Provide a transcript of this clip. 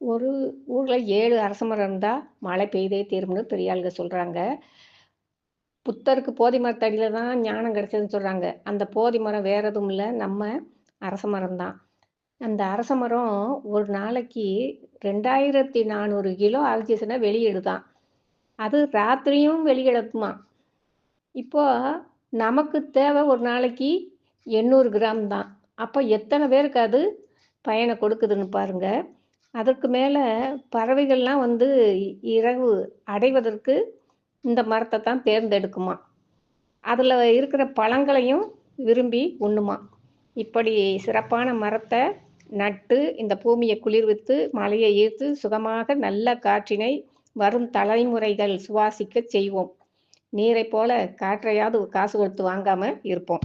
ஒரு ஊரில் ஏழு அரச மரம் மழை பெய்தே தீரும்னு பெரியாளுங்க சொல்கிறாங்க புத்தருக்கு போதி மரத்தடியில் தான் ஞானம் கிடைச்சதுன்னு சொல்கிறாங்க அந்த போதி மரம் வேற எதுவும் இல்லை நம்ம அரச மரம் தான். அந்த அரச மரம் ஒரு நாளைக்கு 2400 கிலோ ஆக்ஸிஜன வெளியிடுதான் அது ராத்திரியும் வெளியிடுமாம். இப்போ நமக்கு தேவை ஒரு நாளைக்கு 800 கிராம் தான். அப்போ எத்தனை பேருக்கு அது பயனை கொடுக்குதுன்னு பாருங்கள் அதற்கு மேலே பறவைகள்லாம் வந்து இரவு அடைவதற்கு இந்த மரத்தை தான் தேர்ந்தெடுக்குமாம். அதில் இருக்கிற பழங்களையும் விரும்பி உண்ணுமா இப்படி சிறப்பான மரத்தை நட்டு, இந்த பூமியை குளிர்வித்து, மலையை ஈர்த்து, சுகமாக நல்ல காற்றினை வரும் தலைமுறைகள் சுவாசிக்க செய்வோம். நீரைப் போல காற்றையாவது காசு கொடுத்து வாங்காம இருப்போம்.